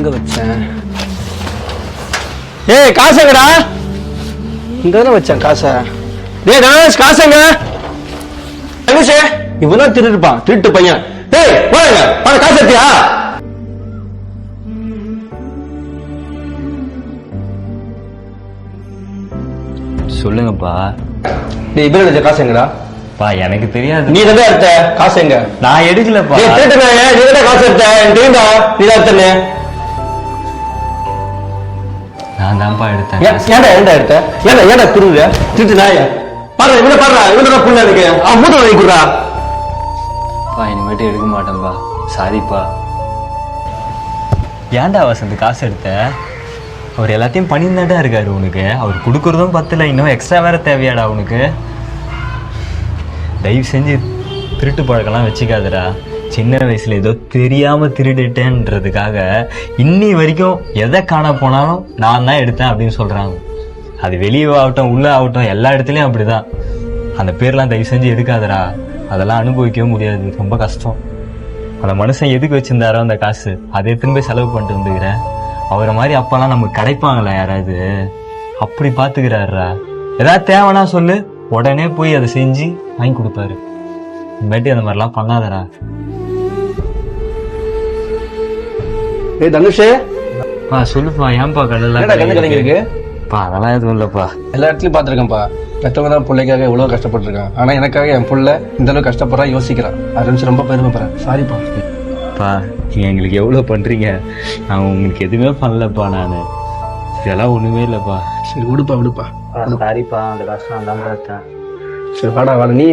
எங்க வச்சேன். ஏய் காசுங்கடா? இங்க தானே வச்சேன் காசை. டேய் கணேஷ் காசுங்க? கணேஷ் இவன் திருடுப்பான் திருட்டு பையன். டேய் போங்க பண காசு எடுத்தியா? சொல்லுங்கப்பா. டேய் இவன் எடுத்த காசு எங்கடா? பா எனக்கு தெரியாது. நீ தான் எடுத்த காசு எங்க? நான் எடுக்கலப்பா. திருட்டு நீ தான் காசு எடுத்த? தெரியும்டா நீ தான் எடுத்தனே. நான் தான்ப்பா எடுத்தேன். ஏன் ஏன்டா ஏன்டா எடுத்த? ஏன்டா ஏன்டா திருடுற திருட்டு நாய. பாரு இவனை பாரு இவனை தான் புள்ள இருக்கு. அவன் மூத்த வாங்கி கொடுறா. பா இனிமேட்டு எடுக்க மாட்டேன்ப்பா சாரிப்பா ஏன்டா வசந்த் காசு எடுத்த? அவர் எல்லாத்தையும் பண்ணியிருந்தாட்டா இருக்காரு உனக்கு. அவர் கொடுக்குறதும் பத்தல இன்னும் எக்ஸ்ட்ரா வேற தேவையாடா உனக்கு. தயவு செஞ்சு திருட்டு பழக்கம்லாம் வச்சுக்காதடா. சின்ன வயசில் ஏதோ தெரியாமல் திருடிட்டேன்றதுக்காக இன்னி வரைக்கும் எதை காண போனாலும் நான் தான் எடுத்தேன் அப்படின்னு சொல்கிறாங்க அது வெளியே ஆகட்டும் உள்ளே ஆகட்டும் எல்லா இடத்துலயும் அப்படிதான். அந்த பேர்லாம் தயவு செஞ்சு எடுக்காதடா. அதெல்லாம் அனுபவிக்கவே முடியாது. ரொம்ப கஷ்டம். அந்த மனுஷன் எதுக்கு வச்சுருந்தாரோ அந்த காசு? அதை எடுத்துன்னு போய் செலவு பண்ணிட்டு வந்துக்கிறேன் அவரை மாதிரி அப்பெல்லாம் நமக்கு கிடைப்பாங்களா யாராவது? அப்படி பார்த்துக்கிறாரா ஏதாவது தேவைன்னா சொல்லு. உடனே போய் அதை செஞ்சு வாங்கி கொடுப்பாரு. இனிமேட்டு அந்த மாதிரிலாம் பண்ணாதடா. ஏய் தனுஷ். பா சொல்லுப்பா ஏன்பா என்னடா கண்ணு கடலாம் கலங்கி இருக்கு பா அதெல்லாம் எதுவும் இல்லப்பா. எல்லா இடத்துலயும் பாத்திருக்கேன்ப்பா பெற்றவங்க தான் பிள்ளைக்காக எவ்வளவு கஷ்டப்பட்டிருக்கான் ஆனா எனக்காக என் புள்ள இந்த அளவுக்கு கஷ்டப்படுறா யோசிக்கிறான் அதை நினைச்சு ரொம்ப பெருமைப்படுறேன் சாரிப்பா பா நீங்க எங்களுக்கு எவ்வளோ பண்றீங்க? நான் உங்களுக்கு எதுவுமே பண்ணலப்பா நான். இதெல்லாம் ஒண்ணுமே இல்லப்பா. சரி விடுப்பா விடுப்பா. சாரிப்பா அந்த கஷ்டம் தான் பார்த்தேன் சரி வாடா வாடா நீ